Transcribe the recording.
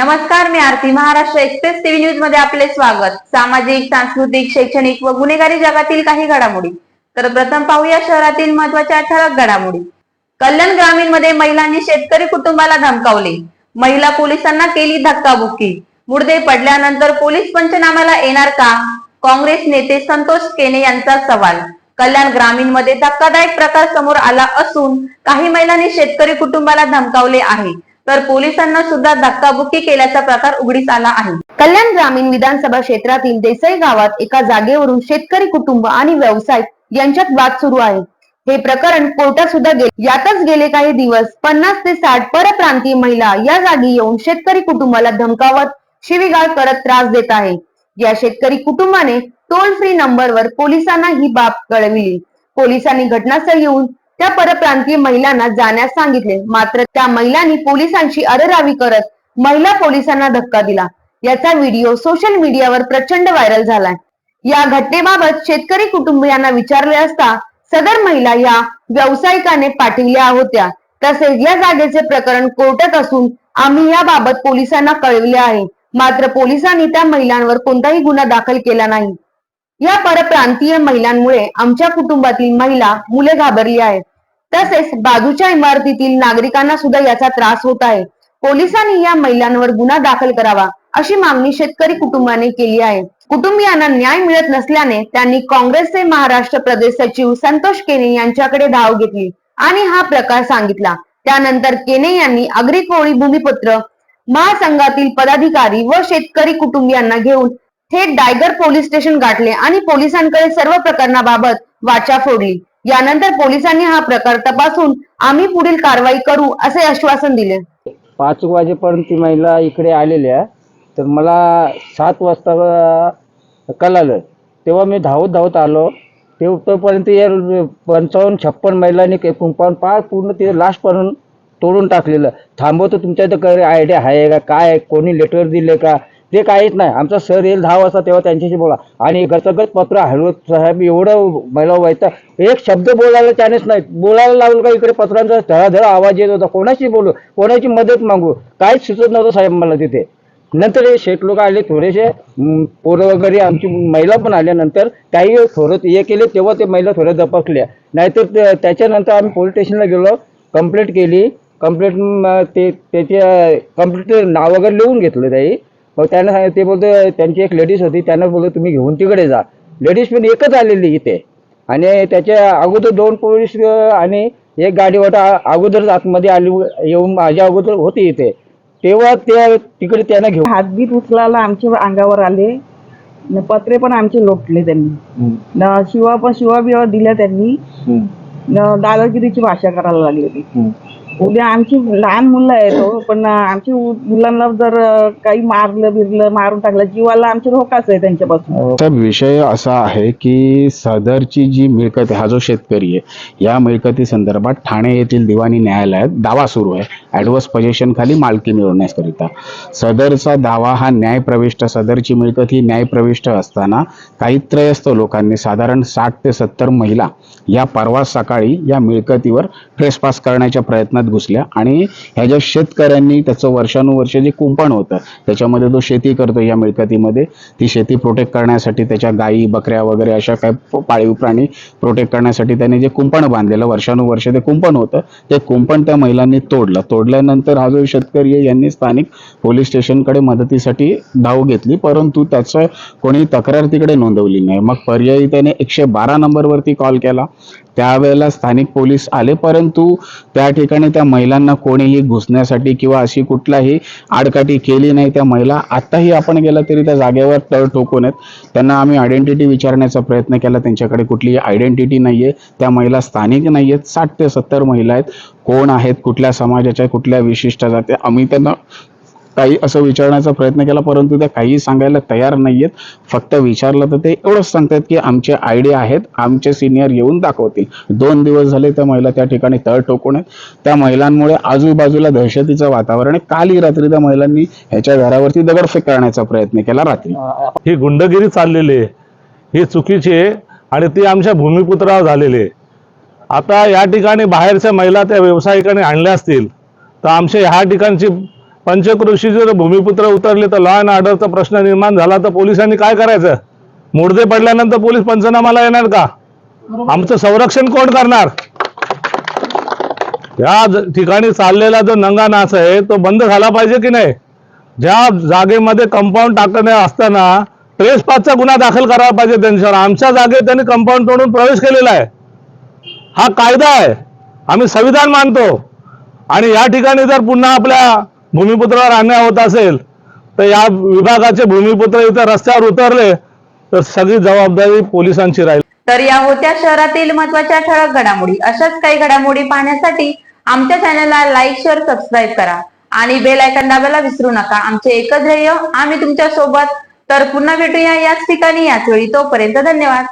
नमस्कार मी Aarti Maharashtra express TV न्यूजमध्ये आपले स्वागत. सामाजिक सांस्कृतिक शैक्षणिक व गुन्हेगारी जगातील काही घडामोडी. तर प्रथम पाहूया शहरातील महत्त्वाच्या ठळक घडामोडी. कल्याण ग्रामीणमध्ये महिलांनी शेतकरी कुटुंबाला धमकावले. महिला पोलिसांना केली धक्काबुक्की. मुर्दे पडल्यानंतर पोलीस पंचनामाला येणार का? काँग्रेस नेते संतोष केने यांचा सवाल. कल्याण ग्रामीणमध्ये धक्कादायक प्रकार समोर आला असून काही महिलांनी शेतकरी कुटुंबाला धमकावले आहे. तर पोलिसांना सुद्धा धक्काबुक्की केल्याचा प्रकार उघडीस आला आहे. कल्याण ग्रामीण विधानसभा क्षेत्रातील देसाई गावात एका जागेवरून शेतकरी कुटुंब आणि व्यावसायिक यांच्यात वाद सुरू आहे. हे प्रकरण कोर्टात सुद्धा गेले यातच गेले काही दिवस. पन्नास ते साठ परप्रांतीय महिला या जागी येऊन शेतकरी कुटुंबाला धमकावत शिवीगाळ करत त्रास देत आहे. या शेतकरी कुटुंबाने टोल फ्री नंबरवर पोलिसांना ही बाब कळविली. पोलिसांनी घटनास्थळी येऊन त्या परप्रांतीय महिलांना जाण्यास सांगितले. मात्र त्या महिलांनी पोलिसांची अररावी करत महिला पोलिसांना धक्का दिला. याचा व्हिडिओ सोशल मीडियावर प्रचंड व्हायरल झालाय. या घटनेबाबत शेतकरी कुटुंबियांना विचारले असता सदर महिला या व्यावसायिकाने पाठविल्या होत्या. तसेच या जागेचे प्रकरण कोर्टात असून आम्ही याबाबत पोलिसांना कळविले आहे. मात्र पोलिसांनी त्या महिलांवर कोणताही गुन्हा दाखल केला नाही. या परप्रांतीय महिलांमुळे आमच्या कुटुंबातील महिला मुले घाबरली आहेत. तसेच बाजूच्या इमारतीतील नागरिकांना सुद्धा याचा त्रास होत आहे. पोलिसांनी या महिलांवर गुन्हा दाखल करावा अशी मागणी शेतकरी कुटुंबाने केली आहे. कुटुंबियांना न्याय मिळत नसल्याने त्यांनी काँग्रेसचे महाराष्ट्र प्रदेश सचिव संतोष केने यांच्याकडे धाव घेतली आणि हा प्रकार सांगितला. त्यानंतर केने यांनी आगरी कोळी भूमिपुत्र महासंघातील पदाधिकारी व शेतकरी कुटुंबियांना घेऊन थेट डायगर पोलीस स्टेशन गाठले आणि पोलिसांकडे सर्व प्रकरणाबाबत वाचा फोडली. यानंतर पोलिसांनी हा प्रकार तपासून आम्ही पुढील कारवाई करू असे आश्वासन दिले. पाच वाजेपर्यंत ती महिला इकडे आलेल्या तर मला सात वाजता कळालं. तेव्हा मी धावत धावत आलो. ते तोपर्यंत या पंचावन्न छप्पन महिलांनी के- कुंपाऊंड पार पूर्ण ते लास्टपर्यंत तोडून टाकलेलं. थांबवतो तुमच्या इथं आयडिया आहे का? काय कोणी लेटर दिले का? ते काहीच नाही. आमचा सर येईल दहा वाजता तेव्हा त्यांच्याशी बोला. आणि गचगत पत्र हलवत साहेब एवढं महिला व्हायचं एक शब्द बोलायला त्यानेच नाही. बोलायला लावलं का इकडे पत्रांचा धडाधड आवाज येत होता? कोणाशी बोलू? कोणाची मदत मागू? काहीच सुचत नव्हतं साहेब मला तिथे. नंतर हे शेठ लोक आले थोडेसे. पोरं वगैरे आमची महिला पण आल्यानंतर काही थोडं हे केले तेव्हा ते महिला थोड्या दपकल्या. नाहीतर त्याच्यानंतर आम्ही पोलीस स्टेशनला गेलो. कंप्लेंट केली. कंप्लेंट ते त्याचे कंप्लेंट नाव वगैरे लिहून घेतलं त्याही. मग त्यांना सांगितलं- ते बोलतो त्यांची एक लेडीज होती त्यांना बोलतो तुम्ही घेऊन तिकडे जा. लेडीज पण एकच आलेली इथे. आणि त्याच्या अगोदर दोन पोलीस आणि एक गाडी होता अगोदरच आतमध्ये आली येऊन माझ्या अगोदर होती इथे. तेव्हा त्या तिकडे त्यांना घेऊन हातबीत उचलायला आमच्या अंगावर आले. न पत्रे पण आमचे लोटले त्यांनी. न शिवा पण शिवा बिवा दिल्या त्यांनी. न दादागिरीची भाषा करायला लागली ती. उद्या आमची लहान मुलं आहेत हो, पण आमची उ- मुलांना जर काही मारलं बिरलं मारून टाकलं जीवाला आमची धोकाच आहे त्यांच्यापासून. हो. तर विषय असा आहे की सदरची जी मिळकत आहे हा जो शेतकरी आहे या मिळकती संदर्भात ठाणे येथील दिवाणी न्यायालयात दावा सुरू आहे. ॲडवर्स पोझिशन मालकी मिळवण्याकरिता सदरचा दावा हा न्यायप्रविष्ट सदरची मिळकत ही न्यायप्रविष्ट असताना काही त्रयस्थ लोकांनी साधारण साठ ते सत्तर महिला या परवा सकाळी या मिळकतीवर ट्रेसपास करण्याच्या प्रयत्नात घुसल्या आणि ह्या ज्या शेतकऱ्यांनी त्याचं वर्षानुवर्ष जे कुंपण होतं त्याच्यामध्ये तो शेती करतो या मिळकतीमध्ये ती शेती प्रोटेक्ट करण्यासाठी त्याच्या गायी बकऱ्या वगैरे अशा काही पाळीव प्राणी प्रोटेक्ट करण्यासाठी त्याने जे कुंपण बांधलेलं वर्षानुवर्ष ते कुंपण होतं ते कुंपण त्या महिलांनी तोडलं. सोडल्यानंतर हा जो शेतकरी आहे यांनी स्थानिक पोलीस स्टेशनकडे मदतीसाठी धाव घेतली परंतु त्याचं कोणी तक्रार तिकडे नोंदवली नाही. मग पर्यायी त्याने एकशे बारा नंबरवरती कॉल केला. त्यावेळेला स्थानिक पोलीस आले परंतु त्या ठिकाणी त्या महिलांना कोणीही घुसण्यासाठी किंवा अशी कुठलाही आडकाठी केली नाही. त्या महिला आत्ताही आपण गेला तरी त्या जागेवर तळ ठोकून आहेत. त्यांना आम्ही आयडेंटिटी विचारण्याचा प्रयत्न केला. त्यांच्याकडे कुठलीही आयडेंटिटी नाही आहे त्या महिला स्थानिक नाही आहेत साठ ते सत्तर महिला आहेत. कोण आहेत कुठल्या समाजाच्या कुठल्या विशिष्ट जाती आम्ही त्यांना काही असं विचारण्याचा प्रयत्न केला परंतु त्या काही सांगायला तयार नाही आहेत फक्त विचारलं तर ते एवढंच सांगतात की आमचे आयडिया आहेत आमचे सिनियर येऊन दाखवतील. दोन दिवस झाले त्या महिला त्या ठिकाणी तळ टोकून आहेत. त्या महिलांमुळे आजूबाजूला दहशतीचं वातावरण आहे. कालही रात्री त्या महिलांनी ह्याच्या घरावरती दगडफेक करण्याचा प्रयत्न केला रात्री. ही गुंडगिरी चाललेली आहे. ही चुकीची आहे आणि ती आमच्या भूमिपुत्रावर झालेली आहे. आता या ठिकाणी बाहेरच्या महिला त्या व्यावसायिकाने आणल्या असतील तर आमच्या ह्या ठिकाणची पंचकृषी जर भूमिपुत्र उतरले तर लॉ अँड ऑर्डरचा प्रश्न निर्माण झाला तर पोलिसांनी काय करायचं? मुडदे पडल्यानंतर पोलीस पंचनामाला येणार का? आमचं संरक्षण कोण करणार? या ठिकाणी चाललेला जो नंगा नाच आहे तो बंद झाला पाहिजे की नाही? ज्या जागेमध्ये कंपाऊंड टाकणे असताना ट्रेस पाचचा गुन्हा दाखल करायला पाहिजे त्यांच्यावर. आमच्या जागेत त्यांनी कंपाऊंड तोडून प्रवेश केलेला आहे. हा कायदा आहे. आम्ही संविधान मानतो. आणि या ठिकाणी जर पुन्हा आपल्या भूमिपुत्रावर अन्याय होत असेल तर या विभागाचे भूमिपुत्र इथं रस्त्यावर उतरले तर सगळी जबाबदारी पोलिसांची राहील. तर या होत्या शहरातील महत्त्वाच्या ठळक घडामोडी. अशाच काही घडामोडी पाहण्यासाठी आमच्या चॅनलला लाईक शेअर सबस्क्राईब करा. आणि बेल आयकॉन दाबायला विसरू नका. आमचे एकच ध्येय आम्ही तुमच्यासोबत तर पुन्हा भेटूया याच ठिकाणी याच वेळी. तोपर्यंत धन्यवाद.